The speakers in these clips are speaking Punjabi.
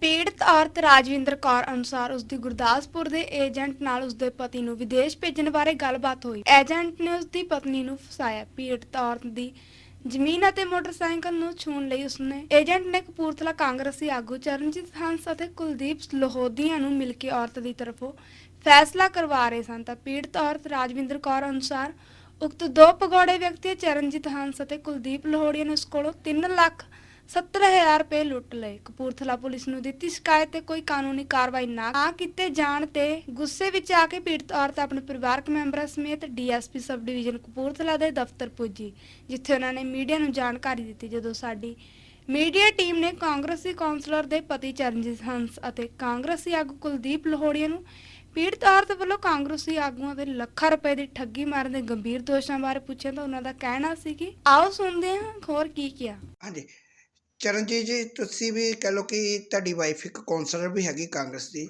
ਪੀੜਤ ਔਰਤ ਰਾਜਵਿੰਦਰ ਕੌਰ ਅਨੁਸਾਰ ਉਸ ਦੀ ਗੁਰਦਾਸਪੁਰ ਦੇ ਏਜੰਟ ਨਾਲ ਉਸ ਦੇ ਪਤੀ ਨੂੰ ਵਿਦੇਸ਼ ਭੇਜਣ ਬਾਰੇ ਗੱਲਬਾਤ ਹੋਈ। ਏਜੰਟ ਨੇ ਉਸ ਦੀ ਪਤਨੀ ਨੂੰ ਫਸਾਇਆ। ਪੀੜਤ ਔਰਤ ਦੀ ਜ਼ਮੀਨ ਅਤੇ ਮੋਟਰਸਾਈਕਲ ਨੂੰ ਛੂਣ ਲਈ ਉਸਨੇ ਏਜੰਟ ਨੇ ਕਪੂਰਥਲਾ ਕਾਂਗਰਸੀ ਆਗੂ ਚਰਨਜੀਤ ਹੰਸ ਅਤੇ ਕੁਲਦੀਪ ਲੋਹੋਦੀਆ ਨੂੰ ਮਿਲ ਕੇ ਔਰਤ ਦੀ ਤਰਫੋਂ ਫੈਸਲਾ ਕਰਵਾ ਰਹੇ ਸਨ। ਤਾਂ ਪੀੜਤ ਔਰਤ ਰਾਜਵਿੰਦਰ ਕੌਰ ਅਨੁਸਾਰ ਉਕਤ ਦੋ ਪਗੋੜੇ ਵਿਅਕਤੀ ਚਰਨਜੀਤ ਹੰਸ ਅਤੇ ਕੁਲਦੀਪ ਲੋਹੜੀਆ ਨੇ ਉਸ ਕੋਲੋਂ 3 ਲੱਖ 70000 ਰੁਪਏ ਲੁੱਟ ਲਏ। ਕਪੂਰਥਲਾ ਪੁਲਿਸ ਨੂੰ ਦਿੱਤੀ ਸ਼ਿਕਾਇਤ ਤੇ ਕੋਈ ਕਾਨੂੰਨੀ ਕਾਰਵਾਈ ਨਾ ਕੀਤੇ ਜਾਣ ਤੇ ਗੁੱਸੇ ਵਿੱਚ ਆ ਕੇ ਪੀੜਤ ਔਰਤ ਆਪਣੇ ਪਰਿਵਾਰਕ ਮੈਂਬਰਾਂ ਸਮੇਤ ਡੀਐਸਪੀ ਸਬ ਡਿਵੀਜ਼ਨ ਕਪੂਰਥਲਾ ਦੇ ਦਫ਼ਤਰ ਪੁੱਜੀ, ਜਿੱਥੇ ਉਹਨਾਂ ਨੇ ਮੀਡੀਆ ਨੂੰ ਜਾਣਕਾਰੀ ਦਿੱਤੀ। ਜਦੋਂ ਸਾਡੀ ਮੀਡੀਆ ਟੀਮ ਨੇ ਕਾਂਗਰਸੀ ਕੌਂਸਲਰ ਦੇ ਪਤੀ ਚਰਨਜੀਤ ਹੰਸ ਅਤੇ ਕਾਂਗਰਸੀ ਆਗੂ ਕੁਲਦੀਪ ਲੋਹੜੀਆ ਨੂੰ ਪੀੜਤ ਔਰਤ ਵੱਲੋਂ ਕਾਂਗਰਸੀ ਆਗੂਆਂ ਦੇ ਲੱਖਾਂ ਰੁਪਏ ਦੀ ਠੱਗੀ ਮਾਰਨ ਦੇ ਗੰਭੀਰ ਦੋਸ਼ਾਂ ਬਾਰੇ ਪੁੱਛਿਆ ਤਾਂ ਉਹਨਾਂ ਦਾ ਕਹਿਣਾ ਸੀ ਕਿ, ਆਓ ਸੁਣਦੇ ਹਾਂ, ਹੋਰ ਕੀ ਕਿਹਾ? ਹਾਂਜੀ ਚਰਨਜੀਤ ਜੀ ਤੁਸੀਂ ਵੀ ਕਹ ਲਓ ਕਿ ਤੁਹਾਡੀ ਵਾਈਫ ਇੱਕ ਕਾਉਂਸਲਰ ਵੀ ਹੈਗੀ ਕਾਂਗਰਸ ਦੀ।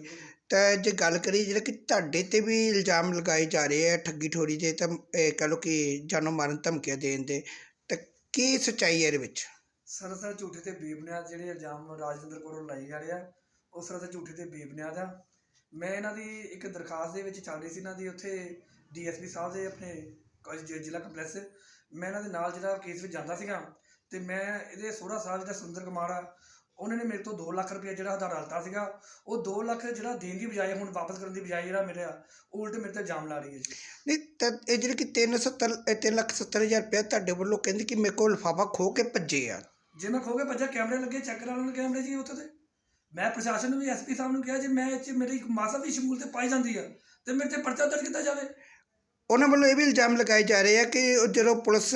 ਤਾਂ ਜੇ ਗੱਲ ਕਰੀਏ ਜਿਹੜਾ ਕਿ ਤੁਹਾਡੇ ਤੇ ਵੀ ਇਲਜ਼ਾਮ ਲਗਾਏ ਜਾ ਰਹੇ ਆ ਠੱਗੀ ਠੋਰੀ ਦੇ ਤਾਂ ਇਹ ਕਹ ਲਓ ਕਿ ਜਾਨੋਂ ਮਾਰਨ ਧਮਕੀਆਂ ਦੇਣ ਦੇ ਤਾਂ ਕੀ ਸੱਚਾਈ ਹੈ ਇਹਦੇ ਵਿੱਚ? ਸਰਾਸਰ ਝੂਠੇ ਤੇ ਬੇਬੁਨਿਆਦ ਜਿਹੜੇ ਇਲਜ਼ਾਮ ਰਾਜਵਿੰਦਰ ਕੋਲੋਂ ਲਾਏ ਜਾ ਰਹੇ ਆ ਉਹ ਸਰਾਸਰ ਝੂਠੇ ਤੇ ਬੇਬੁਨਿਆਦ ਆ। ਮੈਂ ਇਹਨਾਂ ਦੀ ਇੱਕ ਦਰਖਾਸਤ ਦੇ ਵਿੱਚ ਚੱਲ ਰਹੀ ਸੀ ਇਹਨਾਂ ਦੀ ਉੱਥੇ ਡੀਐਸਪੀ ਸਾਹਿਬ ਦੇ ਆਪਣੇ ਜ਼ਿਲ੍ਹਾ ਕੰਪਲੈਕਸ। ਮੈਂ ਇਹਨਾਂ ਦੇ ਨਾਲ ਜਿਹੜਾ ਕੇਸ ਵਿੱਚ ਜਾਂਦਾ ਸੀਗਾ ਤੇ ਮੈਂ ਇਹਦੇ ਸੋਹਰਾ ਸਾਹਿਬ ਜਿਹੜਾ ਸੁੰਦਰ ਕੁਮਾਰ ਆ। ਉਹਨਾਂ ਨੇ ਮੇਰੇ ਤੋਂ 2 ਲੱਖ ਰੁਪਏ ਜਿਹੜਾ ਹਦਾਰ ਲਤਾ ਸੀਗਾ ਉਹ 2 ਲੱਖ ਜਿਹੜਾ ਦੇਣ ਦੀ ਬਜਾਏ ਹੁਣ ਵਾਪਸ ਕਰਨ ਦੀ ਬਜਾਏ ਜਿਹੜਾ ਮਿਲਿਆ ਉਹ ਉਲਟ ਮੇਰੇ ਤੇ ਇਲਜ਼ਾਮ ਲਾ ਰਹੀ ਹੈ ਜੀ। ਨਹੀਂ ਤਾਂ ਇਹ ਜਿਹੜੇ ਕਿ 370 ਤਿੰਨ ਲੱਖ ਸੱਤਰ ਹਜ਼ਾਰ ਰੁਪਇਆ ਤੁਹਾਡੇ ਵੱਲੋਂ ਕਹਿੰਦੇ ਕਿ ਮੇਰੇ ਕੋਲ ਲਿਫਾਫਾ ਖੋ ਕੇ ਭੱਜੇ ਆ। ਜੇ ਮੈਂ ਖੋ ਕੇ ਭੱਜਾ ਕੈਮਰੇ ਲੱਗੇ ਚੈੱਕ ਕਰਾ ਲੈਣ ਕੈਮਰੇ ਜੀ ਉੱਥੇ ਤੇ। ਮੈਂ ਪ੍ਰਸ਼ਾਸਨ ਨੂੰ ਵੀ ਐਸਪੀ ਸਾਹਿਬ ਨੂੰ ਕਿਹਾ ਜੇ ਮੈਂ ਇਹ 'ਚ ਮੇਰੀ ਮਾਸਾ ਦੀ ਸ਼ਮੂਲ ਤੇ ਪਾਈ ਜਾਂਦੀ ਆ ਤੇ ਮੇਰੇ ਤੇ ਪਰਚਾ ਦਰਜ ਕੀਤਾ ਜਾਵੇ। ਉਹਨਾਂ ਵੱਲੋਂ ਇਹ ਵੀ ਇਲਜ਼ਾਮ ਲਗਾਏ ਜਾ ਰਹੇ ਆ ਕਿ ਜਦੋਂ ਪੁਲਿਸ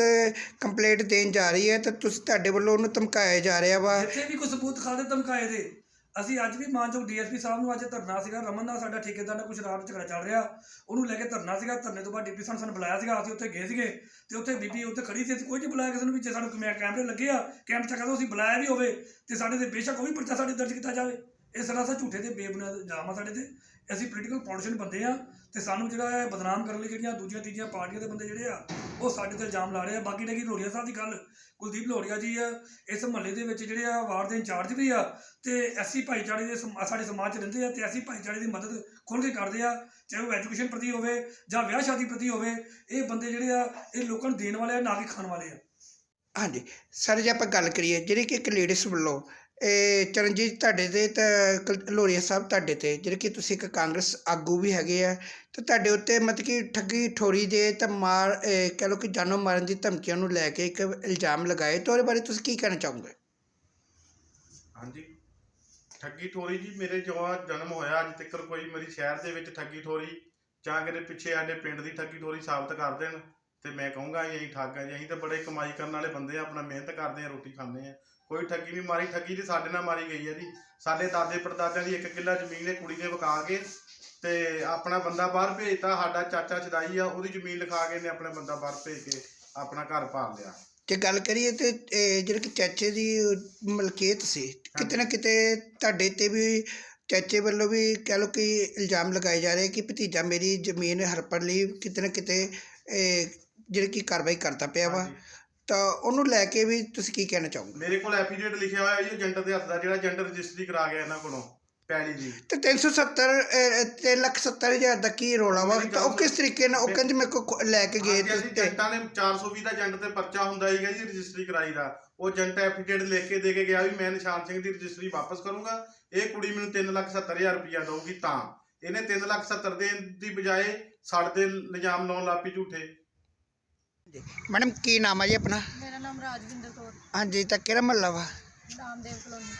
ਕੰਪਲੇਂਟ ਦੇਣ ਜਾ ਰਹੀ ਹੈ ਤਾਂ ਤੁਸੀਂ ਤੁਹਾਡੇ ਵੱਲੋਂ ਉਹਨੂੰ ਧਮਕਾਇਆ ਜਾ ਰਿਹਾ ਵਾ। ਇੱਥੇ ਵੀ ਕੋਈ ਸਬੂਤ ਖਾ ਦੇ ਧਮਕਾਏ ਦੇ। ਅਸੀਂ ਅੱਜ ਵੀ ਮਾਨਯੋਗ ਡੀਐਸਪੀ ਸਾਹਿਬ ਨੂੰ ਅੱਜ ਧਰਨਾ ਸੀਗਾ, ਰਮਨ ਦਾ ਸਾਡਾ ਠੇਕੇਦਾਰ ਨਾਲ ਕੁਝ ਰਾਤ ਝਗੜਾ ਚੱਲ ਰਿਹਾ। ਉਹਨੂੰ ਲੈ ਕੇ ਧਰਨਾ ਸੀਗਾ, ਧਰਨੇ ਤੋਂ ਬਾਅਦ ਡਿਪਟੀ ਸਾਹਿਬ ਸਾਨੂੰ ਬੁਲਾਇਆ ਸੀਗਾ, ਅਸੀਂ ਉੱਥੇ ਗਏ ਸੀਗੇ ਤੇ ਉੱਥੇ ਬੀਬੀ ਉੱਥੇ ਖੜੀ ਸੀ ਕੋਈ ਨਹੀਂ ਬੁਲਾਇਆ ਕਿਸੇ ਨੂੰ ਵੀ, ਜੇ ਸਾਨੂੰ ਕੈਮਰੇ ਲੱਗੇ ਆ ਕੈਮਰੇ ਚੱਕਾ ਤੋਂ ਅਸੀਂ ਬੁਲਾਇਆ ਵੀ ਹੋਵੇ ਤੇ ਸਾਡੇ ਤੇ ਬੇਸ਼ੱਕ ਉਹ ਵੀ ਪਰਚਾ ਸਾਡੇ ਦਰਜ ਕੀਤਾ ਜਾਵੇ। ਇਹ ਸਰਾਸਰ ਝੂਠੇ ਤੇ ਬੇਬੁਨਿਆਦ ਇਲਜ਼ਾਮ ਆ ਸਾਡੇ ਤੇ। ਅਸੀਂ ਪੋਲੀਟੀਕਲ ਪੋਲੀਟੀਸ਼ਨ ਬੰਦੇ ਆ ਤੇ ਸਾਨੂੰ ਜਿਹੜਾ ਹੈ ਬਦਨਾਮ ਕਰਨ ਲਈ ਜਿਹੜੀਆਂ ਦੂਜੀਆਂ ਤੀਜੀਆਂ ਪਾਰਟੀਆਂ ਦੇ ਬੰਦੇ ਜਿਹੜੇ ਆ, ਉਹ ਸਾਡੇ ਤੇ ਇਲਜ਼ਾਮ ਲਾ ਰਹੇ ਆ। ਬਾਕੀ ਰਹੀ ਲੋੜੀਆ ਸਾਹਿਬ ਦੀ ਗੱਲ ਕੁਲਦੀਪ ਲੋੜੀਆ ਜੀ ਆ, ਇਸ ਮਹੱਲੇ ਦੇ ਵਿੱਚ ਜਿਹੜੇ ਆ ਵਾਰਡ ਦੇ ਇੰਚਾਰਜ ਵੀ ਆ ਤੇ ਐਸੀ ਭਾਈਚਾਰੇ ਦੇ ਸਮਾ, ਸਾਡੇ ਸਮਾਜ 'ਚ ਰਹਿੰਦੇ ਆ ਤੇ ਐਸੀ ਭਾਈਚਾਰੇ ਦੀ ਮਦਦ ਖੁੱਲ੍ਹ ਕੇ ਕਰਦੇ ਆ, ਚਾਹੇ ਉਹ ਐਜੂਕੇਸ਼ਨ ਪ੍ਰਤੀ ਹੋਵੇ ਜਾਂ ਵਿਆਹ ਸ਼ਾਦੀ ਪ੍ਰਤੀ ਹੋਵੇ, ਇਹ ਬੰਦੇ ਜਿਹੜੇ ਆ, ਇਹ ਲੋਕਾਂ ਨੂੰ ਦੇਣ ਵਾਲੇ ਆ, ਨਾ ਕਿ ਖਾਣ ਵਾਲੇ ਆ। ਹਾਂਜੀ, ਸਰ ਜੇ ਆਪਾਂ ਗੱਲ ਕਰੀਏ, ਜਿਹੜੀ ਕਿ ਇੱਕ ਲੇਡੀਜ਼ ਵੱਲੋਂ ਇਹ ਚਰਨਜੀਤ ਤੁਹਾਡੇ ਤੇ ਤਾਂ ਲੋਰੀਆ ਸਾਹਿਬ ਤੁਹਾਡੇ ਤੇ, ਜਿਹੜੇ ਕਿ ਤੁਸੀਂ ਇੱਕ ਕਾਂਗਰਸ ਆਗੂ ਵੀ ਹੈਗੇ ਆ, ਤੇ ਤੁਹਾਡੇ ਉੱਤੇ ਮਤਲਬ ਕਿ ਠੱਗੀ ਠੋਰੀ ਦੇ ਤਾਂ ਮਾਰ, ਇਹ ਕਹਿ ਕਿ ਜਾਨੋਂ ਮਾਰਨ ਦੀ ਧਮਕੀਆਂ ਨੂੰ ਲੈ ਕੇ ਇੱਕ ਇਲਜ਼ਾਮ ਲਗਾਏ, ਤਾਂ ਉਹਦੇ ਬਾਰੇ ਤੁਸੀਂ ਕੀ ਕਹਿਣਾ ਚਾਹੋਗੇ? ਹਾਂਜੀ। ਠੱਗੀ ਠੋਰੀ ਜੀ, ਮੇਰੇ ਜੋ ਜਨਮ ਹੋਇਆ ਅੱਜ ਤੱਕ ਕੋਈ ਮੇਰੀ ਸ਼ਹਿਰ ਦੇ ਵਿੱਚ ਠੱਗੀ ਠੋਰੀ, ਜਾਂ ਕਿਤੇ ਪਿੱਛੇ ਸਾਡੇ ਪਿੰਡ ਦੀ ਠੱਗੀ ਠੋਰੀ ਸਾਬਤ ਕਰ ਦੇਣ। ਤੇ ਮੈਂ ਕਹੂੰਗਾ ਅਸੀਂ ਠੱਗ ਆ ਜੀ ਅਸੀਂ ਤਾਂ ਬੜੇ ਕਮਾਈ ਕਰਨ ਵਾਲੇ ਬੰਦੇ ਆ ਆਪਣਾ ਮਿਹਨਤ ਕਰਦੇ ਆ ਰੋਟੀ ਖਾਂਦੇ ਆ। ਕੋਈ ਠੱਗੀ ਨਹੀਂ ਮਾਰੀ ਠੱਗੀ ਤੇ ਸਾਡੇ ਨਾਲ ਮਾਰੀ ਗਈ ਹੈ ਜੀ। ਸਾਡੇ ਦਾਦੇ ਪੜਦਾਦਿਆਂ ਦੀ ਇੱਕ ਕਿੱਲਾ ਜ਼ਮੀਨ ਇਹ ਕੁੜੀ ਨੇ ਵਿਕਾ ਕੇ ਤੇ ਆਪਣਾ ਬੰਦਾ ਬਾਹਰ ਭੇਜਤਾ ਸਾਡਾ ਚਾਚਾ ਛਦਾਈ ਆ ਉਹਦੀ ਜ਼ਮੀਨ ਲਿਖਾ ਕੇ ਨੇ ਆਪਣਾ ਬੰਦਾ ਬਾਹਰ ਭੇਜ ਕੇ ਆਪਣਾ ਘਰ ਪਾਲ ਲਿਆ। ਜੇ ਗੱਲ ਕਰੀਏ ਤੇ ਇਹ ਜਿਹੜੇ ਕਿ ਚਾਚੇ ਦੀ ਮਲਕੀਅਤ ਸੀ ਕਿਤੇ ਨਾ ਕਿਤੇ ਤੁਹਾਡੇ ਤੇ ਵੀ ਚਾਚੇ ਵੱਲੋਂ ਵੀ ਕਹਿ ਲਓ ਕਿ ਇਲਜ਼ਾਮ ਲਗਾਏ ਜਾ ਰਹੇ ਕਿ ਭਤੀਜਾ ਮੇਰੀ ਜ਼ਮੀਨ ਹੜਪਣ ਲਈ ਕਿਤੇ ਨਾ ਕਿਤੇ ਇਹ ਜਿਹੜੀ ਕਿ ਕਾਰਵਾਈ ਕਰਦਾ ਪਿਆ ਵਾ। ਤਾਂ ਉਹਨੂੰ ਲੈ ਕੇ ਵੀ ਤੁਸੀਂ ਕੀ ਕਹਿਣਾ ਚਾਹੋਗੇ? ਮੇਰੇ ਕੋਲ ਐਫੀਡੇਵਿਟ ਲਿਖਿਆ ਹੋਇਆ ਜੀ ਏਜੰਟ ਦੇ ਹੱਥ ਦਾ ਜਿਹੜਾ ਏਜੰਟ ਰਜਿਸਟਰੀ ਕਰਾ ਗਿਆ ਇਹਨਾਂ ਕੋਲੋਂ ਪੈਲੀ ਦੀ ਤੇ 370 ਅਹ, ਤੇ ਲੱਖ ਸੱਤਰ ਹਜ਼ਾਰ ਦਾ ਕੀ ਰੋਲਾ ਵਾ? ਤਾਂ ਉਹ ਕਿਸ ਤਰੀਕੇ ਨਾਲ ਉਹ ਕਹਿੰਦੇ ਮੇਰੇ ਕੋ ਲੈ ਕੇ ਗਏ ਤੇ ਏਜੰਟਾਂ ਨੇ 420 ਦਾ ਏਜੰਟ ਤੇ ਪਰਚਾ ਹੁੰਦਾ ਸੀਗਾ ਜੀ ਰਜਿਸਟਰੀ ਕਰਾਈ ਦਾ। ਉਹ ਏਜੰਟ ਐਫੀਡੇਵਿਟ ਲਿਖ ਕੇ ਦੇ ਕੇ ਗਿਆ ਵੀ ਮੈਂ ਨਿਸ਼ਾਨ ਸਿੰਘ ਦੀ ਰਜਿਸਟਰੀ ਵਾਪਸ ਕਰੂੰਗਾ। ਇਹ ਕੁੜੀ ਮੈਨੂੰ 370000 ਰੁਪਇਆ ਦਊਗੀ ਤਾਂ। ਇਹਨੇ 3770 ਦੇਣ ਦੀ ਬਜਾਏ ਸਾਡੇ ਦੇ ਨਿਜ਼ਾਮ ਲਾਉਣ ਲੱਪੀ ਝੂਠੇ। ਮੈਡਮ ਕੀ ਨਾਮ ਹੈ ਜੀ ਆਪਣਾ ਮੇਰਾ ਨਾਮ ਰਾਜਵਿੰਦਰ ਕੌਰ ਹਾਂਜੀ ਤਾਂ ਕਿਹੜਾ ਮਹੱਲਾ ਵਾ ਰਾਮਦੇਵ ਕਲੋਨੀ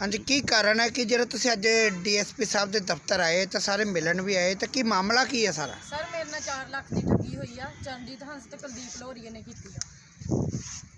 ਹਾਂਜੀ ਕੀ ਕਾਰਨ ਹੈ ਕਿ ਜਿਹੜਾ ਤੁਸੀਂ ਅੱਜ ਡੀਐਸਪੀ ਸਾਹਿਬ ਦੇ ਦਫ਼ਤਰ ਆਏ ਤਾਂ ਸਾਰੇ ਮਿਲਣ ਵੀ ਆਏ ਤਾਂ ਕੀ ਮਾਮਲਾ ਕੀ ਹੈ ਸਾਰਾ ਸਰ ਮੇਰੇ ਨਾਲ 4 ਲੱਖ ਦੀ ਠੱਗੀ ਹੋਈ ਆ ਚਰਨਜੀਤ ਹੰਸ ਤੇ ਕੁਲਦੀਪ ਲੋਰੀਏ ਨੇ ਕੀਤੀ ਆ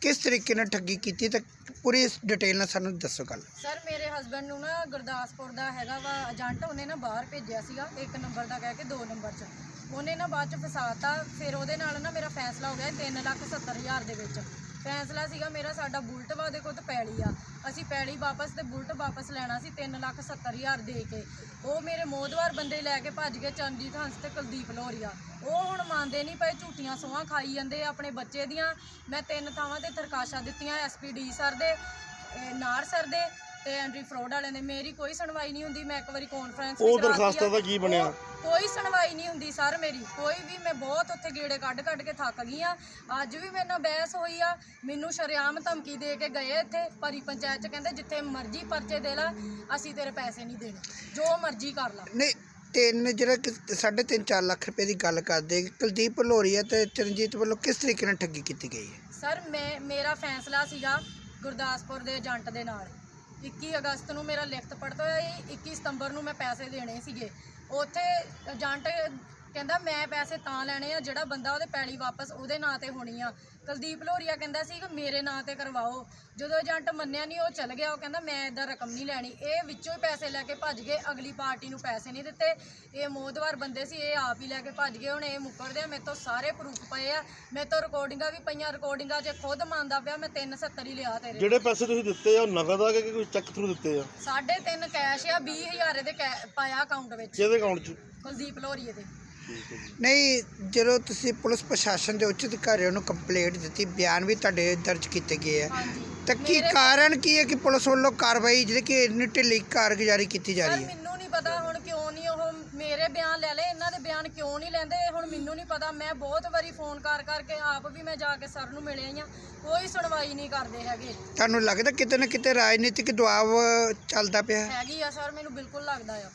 ਕਿਸ ਤਰੀਕੇ ਨਾਲ ਠੱਗੀ ਕੀਤੀ ਤਾਂ ਪੂਰੀ ਡਿਟੇਲ ਨਾਲ ਸਾਨੂੰ ਦੱਸੋ ਗੱਲ। ਸਰ, ਮੇਰੇ ਹਸਬੰਡ ਨੂੰ ਨਾ ਗੁਰਦਾਸਪੁਰ ਦਾ ਹੈਗਾ ਵਾ, ਏਜੰਟ ਉਹਨੇ ਨਾ ਬਾਹਰ ਭੇਜਿਆ ਸੀਗਾ, ਇੱਕ ਨੰਬਰ ਦਾ ਕਹਿ ਕੇ ਦੋ ਨੰਬਰ 'ਚ। ਉਹਨੇ ਨਾ ਬਾਅਦ 'ਚ ਫਸਾਤਾ, ਫਿਰ ਉਹਦੇ ਨਾਲ ਨਾ ਮੇਰਾ ਫੈਸਲਾ ਹੋ ਗਿਆ 3 ਲੱਖ 70 ਹਜ਼ਾਰ ਦੇ ਵਿੱਚ। ਫੈਸਲਾ ਸੀਗਾ ਮੇਰਾ, ਸਾਡਾ ਬੁਲਟ ਵਾ ਉਹਦੇ ਕੋਲ ਤੇ ਪੈਲੀ ਆ। ਅਸੀਂ ਪੈਲੀ ਵਾਪਸ ਤੇ ਬੁਲਟ ਵਾਪਸ ਲੈਣਾ ਸੀ 3 ਲੱਖ 70 ਹਜ਼ਾਰ ਦੇ ਕੇ। ਉਹ ਮੇਰੇ ਮੋਦਵਾਰ ਬੰਦੇ ਲੈ ਕੇ ਭੱਜ ਗਏ ਚਰਨਜੀਤ ਹੰਸ ਤੇ ਕੁਲਦੀਪ ਲੋਰੀਆ ਉਹ ਹੁਣ ਮੰਨਦੇ ਨਹੀਂ ਪਏ ਝੂਠੀਆਂ ਸੋਹਾਂ ਖਾਈ ਜਾਂਦੇ ਆਪਣੇ ਬੱਚੇ ਦੀਆਂ। ਮੈਂ ਤਿੰਨ ਥਾਵਾਂ ਤੇ ਤਰਕਾਸ਼ਾਂ ਦਿੱਤੀਆਂ ਐਸਪੀਡੀ ਸਰ ਦੇ ਨਾਰ ਸਰ ਦੇ। ਤੇ ਐਂਟਰੀ ਫਰਾਡ ਵਾਲਿਆਂ ਨੇ ਮੇਰੀ ਕੋਈ ਸੁਣਵਾਈ ਨਹੀਂ ਹੁੰਦੀ ਮੈਂ ਇੱਕ ਵਾਰੀ ਕਾਨਫਰੰਸ ਉਹ ਦਰਖਾਸਤਾਂ ਦਾ ਕੀ ਬਣਿਆ? ਕੋਈ ਸੁਣਵਾਈ ਨਹੀਂ ਹੁੰਦੀ ਸਰ ਮੇਰੀ ਕੋਈ ਵੀ ਮੈਂ ਬਹੁਤ ਉੱਥੇ ਗੇੜੇ ਕੱਢ ਕੱਢ ਕੇ ਥੱਕ ਗਈ ਆ। ਅੱਜ ਵੀ ਮੇਰੇ ਨਾਲ ਬਹਿਸ ਹੋਈ ਆ ਮੈਨੂੰ ਸ਼ਰੇਆਮ ਧਮਕੀ ਦੇ ਕੇ ਗਏ ਇੱਥੇ ਪਰੀ ਪੰਚਾਇਤ ਚ ਕਹਿੰਦੇ ਜਿੱਥੇ ਮਰਜ਼ੀ ਪਰਚੇ ਦੇ ਲੈ ਅਸੀਂ ਤੇਰੇ ਪੈਸੇ ਨਹੀਂ ਦੇਣੇ ਜੋ ਮਰਜ਼ੀ ਕਰ ਲਾ। ਨਹੀਂ ਤਿੰਨ ਜਿਹੜਾ ਕਿ ਸਾਢੇ ਤਿੰਨ 4 ਲੱਖ ਰੁਪਏ ਦੀ ਗੱਲ ਕਰਦੇ ਕੁਲਦੀਪ ਲੋਰੀਆ ਤੇ ਚਰਨਜੀਤ ਵੱਲੋਂ ਕਿਸ ਤਰੀਕੇ ਨਾਲ ਠੱਗੀ ਕੀਤੀ ਗਈ ਹੈ? ਸਰ ਮੈਂ ਮੇਰਾ ਫੈਸਲਾ ਸੀਗਾ ਗੁਰਦਾਸਪੁਰ ਦੇ ਏਜੰਟ ਦੇ ਨਾਲ। 21 ਅਗਸਤ ਨੂੰ ਮੇਰਾ ਲਿਖਤ ਪੜਤਾ ਹੋਇਆ ਸੀ 21 ਸਤੰਬਰ ਨੂੰ ਮੈਂ ਪੈਸੇ ਦੇਣੇ ਸੀਗੇ। ਉੱਥੇ ਏਜੰਟ ਕਹਿੰਦਾ ਮੈਂ ਪੈਸੇ ਤਾਂ ਲੈਣੇ ਆ ਜਿਹੜਾ ਬੰਦਾ ਉਹਦੇ ਪੈਲੀ ਵਾਪਸ ਉਹਦੇ ਨਾਂ ਤੇ ਹੋਣੀ ਆ। ਕੁਲਦੀਪ ਲੋਰੀਆ ਕਹਿੰਦਾ ਸੀ ਕਿ ਮੇਰੇ ਨਾਂ ਤੇ ਕਰਵਾਓ। ਜਦੋਂ ਏਜੰਟ ਮੰਨਿਆ ਨਹੀਂ ਉਹ ਚਲ ਗਿਆ। ਉਹ ਕਹਿੰਦਾ ਮੈਂ ਇਦਾਂ ਰਕਮ ਨਹੀਂ ਲੈਣੀ। ਇਹ ਵਿੱਚੋਂ ਹੀ ਪੈਸੇ ਲੈ ਕੇ ਭੱਜ ਗਏ। ਅਗਲੀ ਪਾਰਟੀ ਨੂੰ ਪੈਸੇ ਨਹੀਂ ਦਿੱਤੇ। ਇਹ ਮੋਦਵਾਰ ਬੰਦੇ ਸੀ ਇਹ ਆਪ ਹੀ ਲੈ ਕੇ ਭੱਜ ਗਏ। ਹੁਣ ਇਹ ਮੁੱਕਰਦੇ ਆ। ਮੇਰੇ ਤੋਂ ਸਾਰੇ ਪ੍ਰੂਫ ਪਏ ਆ। ਮੇਰੇ ਤੋਂ ਰਿਕਾਰਡਿੰਗਾਂ ਵੀ ਪਈਆਂ। ਰਿਕਾਰਡਿੰਗਾਂ 'ਚ ਖੁਦ ਮੰਨਦਾ ਪਿਆ ਮੈਂ 370 ਹੀ ਲਿਆ ਤੇਰੇ ਜਿਹੜੇ ਪੈਸੇ ਤੁਸੀਂ ਦਿੱਤੇ ਆ ਉਹ ਨਗਦ ਆ ਕਿ ਕੋਈ ਚੈੱਕ ਥਰੂ ਦਿੱਤੇ ਆ? ਸਾਢੇ ਤਿੰਨ ਕੈਸ਼ ਆ 20000 ਇਹਦੇ ਕੈ- ਪਾਇਆ ਅਕਾਊਂਟ ਵਿੱਚ। ਕਿਹਦੇ ਅਕਾਊਂਟ 'ਚ? ਕੁਲਦੀਪ ਲੋਰੀਏ ਦੇ। ਨਹੀਂ ਜਦੋਂ ਤੁਸੀਂ ਪੁਲਿਸ ਪ੍ਰਸ਼ਾਸਨ ਦੇ ਉੱਚ ਅਧਿਕਾਰੀਆਂ ਨੂੰ ਕੰਪਲੇਂਟ ਦਿੱਤੀ ਬਿਆਨ ਵੀ ਤੁਹਾਡੇ ਦਰਜ ਕੀਤੇ ਗਏ ਆ। ਹਾਂਜੀ। ਤਾਂ ਕੀ ਮੇਰੇ- ਕਾਰਨ ਕੀ ਹੈ ਕਿ ਪੁਲਿਸ ਵੱਲੋਂ ਕਾਰਵਾਈ ਜਿਹੜੀ ਕਿ ਇੰਨੀ ਢਿੱਲੀ ਕਾਰਗੁਜ਼ਾਰੀ ਕੀਤੀ ਜਾ ਸਰ ਰਹੀ ਹੈ? ਮੈਨੂੰ ਨਹੀਂ ਪਤਾ ਹੁਣ ਕਿਉਂ ਨਹੀਂ ਉਹ ਮੇਰੇ ਬਿਆਨ ਲੈ ਲਏ ਇਹਨਾਂ ਦੇ ਬਿਆਨ ਕਿਉਂ ਨਹੀਂ ਲੈਂਦੇ ਹੁਣ ਮੈਨੂੰ ਨਹੀਂ ਪਤਾ। ਮੈਂ ਬਹੁਤ ਵਾਰੀ ਫੋਨ ਕਰ ਕਰਕੇ ਆਪ ਵੀ ਮੈਂ ਜਾ ਕੇ ਸਰ ਨੂੰ ਮਿਲਿਆ ਹੀ। ਆ ਕੋਈ ਸੁਣਵਾਈ ਨਹੀਂ ਕਰਦੇ ਹੈਗੇ। ਤੁਹਾਨੂੰ ਲੱਗਦਾ ਕਿਤੇ ਨਾ ਕਿਤੇ ਰਾਜਨੀਤਿਕ ਦਬਾਅ ਚੱਲਦਾ ਪਿਆ ਹੈ? ਹੈਗੀ ਆ ਸਰ ਮੈਨੂੰ ਬਿਲਕੁਲ ਲੱਗਦਾ ਆ।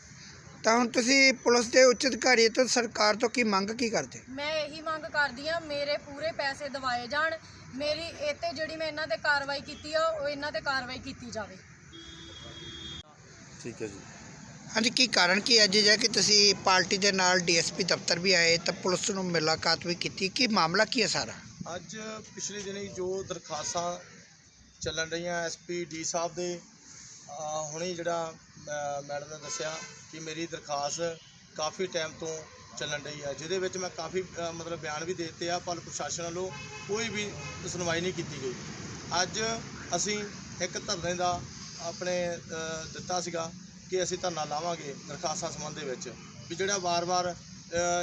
ਤਾਂ ਹੁਣ ਤੁਸੀਂ ਪੁਲਿਸ ਦੇ ਉੱਚ ਅਧਿਕਾਰੀ ਤੋਂ ਸਰਕਾਰ ਤੋਂ ਕੀ ਮੰਗ ਕੀ ਕਰਦੇ? ਮੈਂ ਇਹੀ ਮੰਗ ਕਰਦੀ ਆ ਮੇਰੇ ਪੂਰੇ ਪੈਸੇ ਦਿਵਾਏ ਜਾਣ। ਮੇਰੀ ਇੱਥੇ ਜਿਹੜੀ ਮੈਂ ਇਹਨਾਂ ਤੇ ਕਾਰਵਾਈ ਕੀਤੀ ਆ ਉਹ ਇਹਨਾਂ ਤੇ ਕਾਰਵਾਈ ਕੀਤੀ ਜਾਵੇ। ਠੀਕ ਹੈ ਜੀ। ਹਾਂਜੀ ਕੀ ਕਾਰਨ ਕੀ ਅੱਜ ਜੇ ਕਿ ਤੁਸੀਂ ਪਾਰਟੀ ਦੇ ਨਾਲ ਡੀਐਸਪੀ ਦਫ਼ਤਰ ਵੀ ਆਏ ਤਾਂ ਪੁਲਿਸ ਨੂੰ ਮੁਲਾਕਾਤ ਵੀ ਕੀਤੀ। ਕੀ ਮਾਮਲਾ ਕੀ ਹੈ ਸਾਰਾ? ਅੱਜ ਪਿਛਲੇ ਦਿਨੀ ਜੋ ਦਰਖਾਸਤਾਂ ਚੱਲਣ ਰਹੀਆਂ ਐਸਪੀ ਡੀ ਸਾਹਿਬ ਦੇ ਅਹ ਹੁਣੇ ਜਿਹੜਾ ਮੈਡਮ ਨੇ ਦੱਸਿਆ ਕਿ ਮੇਰੀ ਦਰਖਾਸਤ ਕਾਫੀ ਟਾਈਮ ਤੋਂ ਚੱਲਣ ਰਹੀ ਹੈ ਜਿਹਦੇ ਵਿੱਚ ਮੈਂ ਕਾਫੀ ਮਤਲਬ ਬਿਆਨ ਵੀ ਦੇ ਦਿੱਤੇ ਆ, ਪਰ ਪ੍ਰਸ਼ਾਸਨ ਵੱਲੋਂ ਕੋਈ ਵੀ ਸੁਣਵਾਈ ਨਹੀਂ ਕੀਤੀ ਗਈ। ਅੱਜ ਅਸੀਂ ਇੱਕ ਧਰਨੇ ਦਾ ਆਪਣੇ ਦਿੱਤਾ ਸੀਗਾ ਕਿ ਅਸੀਂ ਧਰਨਾ ਲਾਵਾਂਗੇ ਦਰਖਾਸਤਾਂ ਸੰਬੰਧ ਦੇ ਵਿੱਚ, ਵੀ ਜਿਹੜਾ ਵਾਰ-ਵਾਰ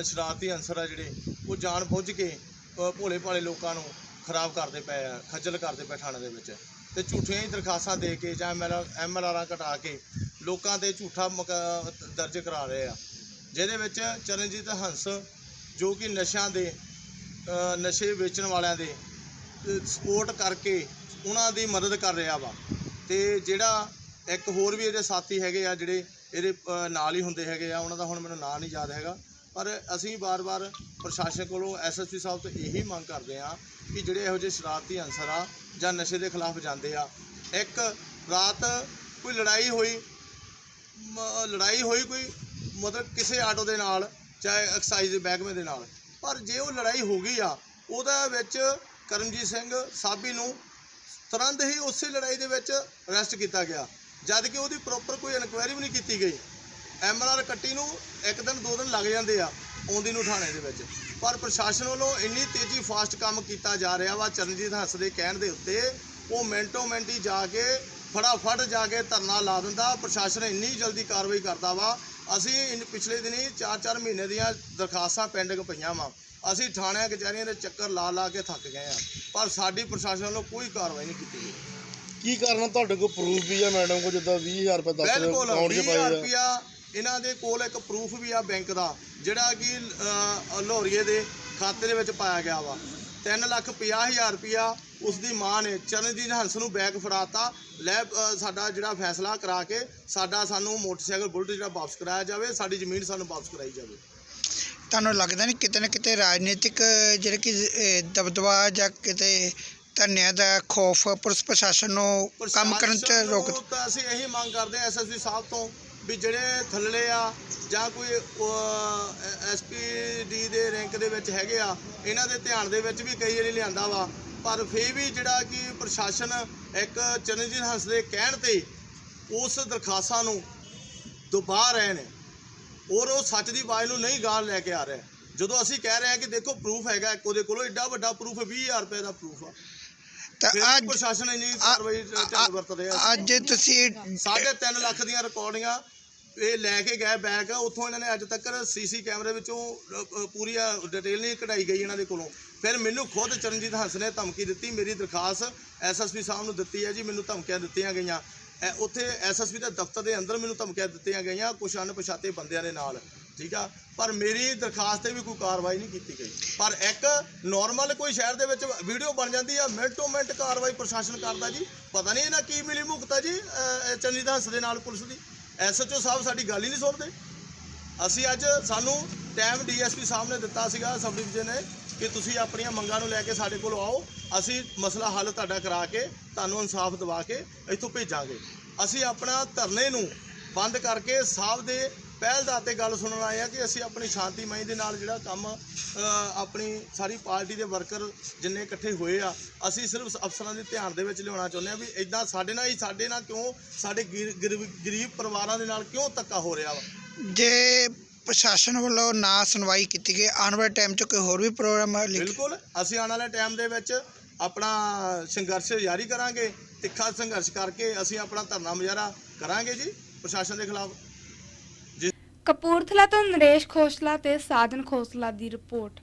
ਸ਼ਰਾਰਤੀ ਅਨਸਰ ਆ ਜਿਹੜੇ, ਉਹ ਜਾਣ ਬੁੱਝ ਕੇ ਭੋਲੇ ਭਾਲੇ ਲੋਕਾਂ ਨੂੰ ਖਰਾਬ ਕਰਦੇ ਪਏ ਆ, ਖੱਜਲ ਕਰਦੇ ਪਏ ਥਾਣੇ ਦੇ ਵਿੱਚ। ਤੇ ਝੂਠੀਆਂ ਹੀ ਦਰਖਾਸਤਾਂ ਦੇ ਕੇ ਜਾਂ ਐਮਐਲਆਰਾਂ ਘਟਾ ਕੇ ਲੋਕਾਂ ਤੇ ਝੂਠਾ ਮੁਕ- ਦਰਜ ਕਰਾ ਰਹੇ ਆ। ਜਿਹਦੇ ਵਿੱਚ ਚਰਨਜੀਤ ਹੰਸ, ਜੋ ਕਿ ਨਸ਼ਿਆਂ ਦੇ ਨਸ਼ੇ ਵੇਚਣ ਵਾਲਿਆਂ ਦੇ ਸਪੋਰਟ ਕਰਕੇ ਉਹਨਾਂ ਦੀ ਮਦਦ ਕਰ ਰਿਹਾ ਵਾ। ਤੇ ਜਿਹੜਾ ਇੱਕ ਹੋਰ ਵੀ ਇਹਦੇ ਸਾਥੀ ਹੈਗੇ ਆ, ਜਿਹੜੇ ਇਹਦੇ ਨਾਲ ਹੀ ਹੁੰਦੇ ਹੈਗੇ ਆ, ਉਹਨਾਂ ਦਾ ਹੁਣ ਮੈਨੂੰ ਨਾਂ ਨਹੀਂ ਯਾਦ ਹੈਗਾ। ਪਰ ਅਸੀਂ ਵਾਰ-ਵਾਰ ਪ੍ਰਸ਼ਾਸਨ ਕੋਲੋਂ ਐਸਐਸਪੀ ਸਾਹਿਬ ਤੋਂ ਇਹੀ ਮੰਗ ਕਰਦੇ ਆ ਕਿ ਜਿਹੜੇ ਇਹੋ ਜਿਹੇ ਸ਼ਰਾਰਤੀ ਅਨਸਰ ਆ ਜਾਂ ਨਸ਼ੇ ਦੇ ਖਿਲਾਫ ਜਾਂਦੇ ਆ, ਇੱਕ ਰਾਤ ਕੋਈ ਲੜਾਈ ਹੋਈ ਲੜਾਈ ਹੋਈ ਕੋਈ, ਮਤਲਬ ਕਿਸੇ ਆਟੋ ਦੇ ਨਾਲ, ਚਾਹੇ ਐਕਸਾਈਜ਼ ਦੇ ਮਹਿਕਮੇ ਦੇ ਨਾਲ। ਪਰ ਜੇ ਉਹ ਲੜਾਈ ਹੋ ਗਈ ਆ, ਉਹਦੇ ਵਿੱਚ ਕਰਮਜੀਤ ਸਿੰਘ ਸਾਬੀ ਨੂੰ ਤੁਰੰਤ ਹੀ ਉਸੇ ਲੜਾਈ ਦੇ ਵਿੱਚ ਅਰੈਸਟ ਕੀਤਾ ਗਿਆ। ਜਦ ਕਿ ਉਹਦੀ ਪ੍ਰੋਪਰ ਕੋਈ ਇਨਕੁਆਇਰੀ ਵੀ ਨਹੀਂ ਕੀਤੀ ਗਈ। ਐਮਐਲਆਰ ਕੱਟੀ ਨੂੰ ਇੱਕ ਦਿਨ, ਦੋ ਦਿਨ ਲੱਗ ਜਾਂਦੇ ਆ, ਆਉਂਦੀ ਨੂੰ ਥਾਣੇ ਦੇ ਵਿੱਚ। ਪਰ ਪ੍ਰਸ਼ਾਸਨ ਵੱਲੋਂ ਇੰਨੀ ਤੇਜ਼ੀ ਫਾਸਟ ਕੰਮ ਕੀਤਾ ਜਾ ਰਿਹਾ ਵਾ, ਚਰਨਜੀਤ ਹੱਸ ਦੇ ਕਹਿਣ ਦੇ ਉੱਤੇ, ਉਹ ਮਿੰਟੋ ਮਿੰਟੀ ਜਾ ਕੇ ਫਟਾਫਟ ਜਾ ਕੇ ਧਰਨਾ ਲਾ ਦਿੰਦਾ। ਪ੍ਰਸ਼ਾਸਨ ਇੰਨੀ ਜਲਦੀ ਕਾਰਵਾਈ ਕਰਦਾ ਵਾ। ਅਸੀਂ ਇਨ ਪਿਛਲੇ ਦਿਨੀ 4-4 ਮਹੀਨੇ ਦੀਆਂ ਦਰਖਾਸਤਾਂ ਪੈਂਡਿੰਗ ਪਈਆਂ ਵਾ। ਅਸੀਂ ਥਾਣਿਆਂ ਕਚਹਿਰੀਆਂ ਦੇ ਚੱਕਰ ਲਾ ਲਾ ਕੇ ਥੱਕ ਗਏ ਆ। ਪਰ ਸਾਡੀ ਪ੍ਰਸ਼ਾਸਨ ਵੱਲੋਂ ਕੋਈ ਕਾਰਵਾਈ ਨਹੀਂ ਕੀਤੀ ਗਈ। ਕੀ ਕਾਰਨ ਆ? ਤੁਹਾਡੇ ਕੋਲ ਪ੍ਰੂਫ ਵੀ ਆ ਮੈਡਮ ਕੋਲ ਜਿੱਦਾਂ 20000 ਰੁਪਏ ਦੱਸ ਰਹੇ ਬਿਲਕੁਲ ਅਕਾਊਂਟ 'ਚ 20000 ਪਾਏ ਆ। ਰੁਪਿਆ ਇਹਨਾਂ ਦੇ ਕੋਲ ਇੱਕ ਪ੍ਰੂਫ ਵੀ ਆ ਬੈਂਕ ਦਾ ਜਿਹੜਾ ਕਿ ਅਹ, ਲੋਰੀਏ ਦੇ ਖਾਤੇ ਦੇ ਵਿੱਚ ਪਾਇਆ ਗਿਆ ਵਾ। 3 ਲੱਖ 50000 ਰੁਪਿਆ ਉਸ ਦੀ ਮਾਂ ਨੇ ਚਰਨਜੀਤ ਹੰਸ ਨੂੰ ਬੈਗ ਫੜਾਤਾ। ਲੈ ਸਾਡਾ ਜਿਹੜਾ ਫੈਸਲਾ ਕਰਾ ਕੇ ਸਾਡਾ ਸਾਨੂੰ ਮੋਟਰਸਾਈਕਲ ਬੁਲਟ ਜਿਹੜਾ ਵਾਪਸ ਕਰਾਇਆ ਜਾਵੇ ਸਾਡੀ ਜ਼ਮੀਨ ਸਾਨੂੰ ਵਾਪਸ ਕਰਾਈ ਜਾਵੇ। ਤੁਹਾਨੂੰ ਲੱਗਦਾ ਨਹੀਂ ਕਿਤੇ ਨਾ ਕਿਤੇ ਰਾਜਨੀਤਿਕ ਜਿਹੜੇ ਕਿ ਦਬਦਬਾ ਜਾਂ ਕਿਤੇ ਧਰਨਿਆਂ ਦਾ ਖੌਫ ਪੁਲਿਸ ਪ੍ਰਸ਼ਾਸਨ ਨੂੰ ਕੰਮ ਕਰਨ ਚ ਰੋਕ ਤਾਂ ਅਸੀਂ ਇਹੀ ਮੰਗ ਕਰਦੇ ਹਾਂ ਐਸਐਸਪੀ ਸਾਹਿਬ ਤੋਂ ਵੀ ਜਿਹੜੇ ਥੱਲੇ ਆ ਜਾਂ ਕੋਈ ਐਸਪੀਡੀ ਦੇ ਰੈਂਕ ਦੇ ਵਿੱਚ ਹੈਗੇ ਆ ਇਹਨਾਂ ਦੇ ਧਿਆਨ ਦੇ ਵਿੱਚ ਵੀ ਕਈ ਵਾਰੀ ਲਿਆਂਦਾ ਵਾ। ਪਰ ਫੇਰ ਵੀ ਜਿਹੜਾ ਕਿ ਪ੍ਰਸ਼ਾਸਨ ਇੱਕ ਚਰਨਜੀਤ ਹੰਸ ਦੇ ਕਹਿਣ ਤੇ ਉਸ ਦਰਖਾਸਤਾਂ ਨੂੰ ਦਬਾ ਰਹੇ ਨੇ ਔਰ ਉਹ ਸੱਚ ਦੀ ਆਵਾਜ਼ ਨੂੰ ਨਹੀਂ ਗਾਲ ਲੈ ਕੇ ਆ ਰਿਹਾ। ਜਦੋਂ ਅਸੀਂ ਕਹਿ ਰਹੇ ਹਾਂ ਕਿ ਦੇਖੋ ਪ੍ਰੂਫ ਹੈਗਾ ਇੱਕ ਉਹਦੇ ਕੋਲੋਂ ਏਡਾ ਵੱਡਾ ਪ੍ਰੂਫ 20000 ਰੁਪਏ ਦਾ ਪ੍ਰੂਫ ਆ। ਤਾਂ ਅੱਜ ਪ੍ਰਸ਼ਾਸਨ ਇੰਨੀ ਕਾਰਵਾਈ ਢੰਗ ਵਰਤ ਰਿਹਾ ਅੱਜ ਤੁਸੀਂ ਸਾਢੇ ਤਿੰਨ ਲੱਖ ਦੀਆਂ ਰਿਕਾਰਡਿੰਗਾਂ ਇਹ ਲੈ ਕੇ ਗਏ ਬੈਗ ਉੱਥੋਂ ਇਹਨਾਂ ਨੇ ਅੱਜ ਤੱਕ ਸੀਸੀ ਕੈਮਰੇ ਵਿੱਚੋਂ ਪੂਰੀ ਡਿਟੇਲ ਨਹੀਂ ਕਢਾਈ ਗਈ ਇਹਨਾਂ ਦੇ ਕੋਲੋਂ। ਫਿਰ ਮੈਨੂੰ ਖੁਦ ਚਰਨਜੀਤ ਹੰਸ ਨੇ ਧਮਕੀ ਦਿੱਤੀ ਮੇਰੀ ਦਰਖਾਸਤ ਐਸਐਸਪੀ ਸਾਹਿਬ ਨੂੰ ਦਿੱਤੀ ਹੈ ਜੀ ਮੈਨੂੰ ਧਮਕੀਆਂ ਦਿੱਤੀਆਂ ਗਈਆਂ। ਐ- ਉੱਥੇ ਐਸਐਸਪੀ ਦੇ ਦਫ਼ਤਰ ਦੇ ਅੰਦਰ ਮੈਨੂੰ ਧਮਕੀਆਂ ਦਿੱਤੀਆਂ ਗਈਆਂ ਕੁਛ ਅਣਪਛਾਤੇ ਬੰਦਿਆਂ ਦੇ ਨਾਲ ਠੀਕ ਆ? ਪਰ ਮੇਰੀ ਦਰਖਾਸਤ ਤੇ ਵੀ ਕੋਈ ਕਾਰਵਾਈ ਨਹੀਂ ਕੀਤੀ ਗਈ। ਪਰ ਇੱਕ ਨਾਰਮਲ ਕੋਈ ਸ਼ਹਿਰ ਦੇ ਵਿੱਚ ਵੀਡੀਓ ਬਣ ਜਾਂਦੀ ਆ ਮਿੰਟੋ ਮਿੰਟ ਕਾਰਵਾਈ ਪ੍ਰਸ਼ਾਸਨ ਕਰਦਾ ਜੀ। ਪਤਾ ਨਹੀਂ ਇਹਨਾਂ ਕੀ ਮਿਲੀ ਮੁਕਤਾ ਜੀ ਅਹ, ਚੰਨੀ ਦਾਸ ਦੇ ਨਾਲ ਪੁਲਿਸ ਦੀ। ਐਸਐਚਓ ਸਾਹਿਬ ਸਾਡੀ ਗੱਲ ਹੀ ਨਹੀਂ ਸੁਣਦੇ। ਅਸੀਂ ਅੱਜ ਸਾਨੂੰ ਟਾਈਮ ਡੀਐਸਪੀ ਸਾਹਿਬ ਨੇ ਦਿੱਤਾ ਸੀਗਾ ਸਬ ਡਿਵੀਜ਼ਨ ਨੇ, ਕਿ ਤੁਸੀਂ ਆਪਣੀਆਂ ਮੰਗਾਂ ਨੂੰ ਲੈ ਕੇ ਸਾਡੇ ਕੋਲ ਆਓ। ਅਸੀਂ ਮਸਲਾ ਹੱਲ ਤੁਹਾਡਾ ਕਰਾ ਕੇ, ਤੁਹਾਨੂੰ ਇਨਸਾਫ ਦਿਵਾ ਕੇ ਇੱਥੋਂ ਭੇਜਾਂਗੇ। ਅਸੀਂ ਆਪਣਾ ਧਰਨੇ ਨੂੰ ਬੰਦ ਕਰਕੇ ਸਾਹਿਬ ਦੇ ਪਹਿਲ ਦਾ ਤੇ ਗੱਲ ਸੁਣਨ ਆਏ ਆ ਕਿ ਅਸੀਂ ਆਪਣੀ ਸ਼ਾਂਤੀਮਈ ਦੇ ਨਾਲ ਜਿਹੜਾ ਕੰਮ ਆਪਣੀ ਸਾਰੀ ਪਾਰਟੀ ਦੇ ਵਰਕਰ ਜਿੰਨੇ ਇਕੱਠੇ ਹੋਏ ਆ ਅਸੀਂ ਸਿਰਫ ਅਫਸਰਾਂ ਦੇ ਧਿਆਨ ਦੇ ਵਿੱਚ ਲਿਆਉਣਾ ਚਾਹੁੰਦੇ ਆ ਵੀ ਇਦਾਂ ਸਾਡੇ ਨਾਲ ਹੀ ਸਾਡੇ ਨਾਲ ਕਿਉਂ ਸਾਡੇ ਗਰੀਬ- ਪਰਿਵਾਰਾਂ ਦੇ ਨਾਲ ਕਿਉਂ ਧੱਕਾ ਹੋ ਰਿਹਾ ਵਾ? ਜੇ ਪ੍ਰਸ਼ਾਸਨ ਵੱਲੋਂ ਨਾ ਸੁਣਵਾਈ ਕੀਤੀ ਗਈ ਆਉਣ ਵਾਲੇ ਟਾਈਮ 'ਚ ਕੋਈ ਹੋਰ ਵੀ ਪ੍ਰੋਗਰਾਮ ਬਿਲਕੁਲ ਅਸੀਂ ਆਉਣ ਵਾਲੇ ਟਾਈਮ ਦੇ ਵਿੱਚ ਆਪਣਾ ਸੰਘਰਸ਼ ਜਾਰੀ ਕਰਾਂਗੇ ਤਿੱਖਾ ਸੰਘਰਸ਼ ਕਰਕੇ ਅਸੀਂ ਆਪਣਾ ਧਰਨਾ ਮੁਜ਼ਾਹਰਾ ਕਰਾਂਗੇ ਜੀ ਪ੍ਰਸ਼ਾਸਨ ਦੇ ਖਿਲਾਫ। ਕਪੂਰਥਲਾ ਤੋਂ ਨਰੇਸ਼ ਖੋਸਲਾ ਤੇ ਸਾਜਨ ਖੋਸਲਾ ਦੀ ਰਿਪੋਰਟ।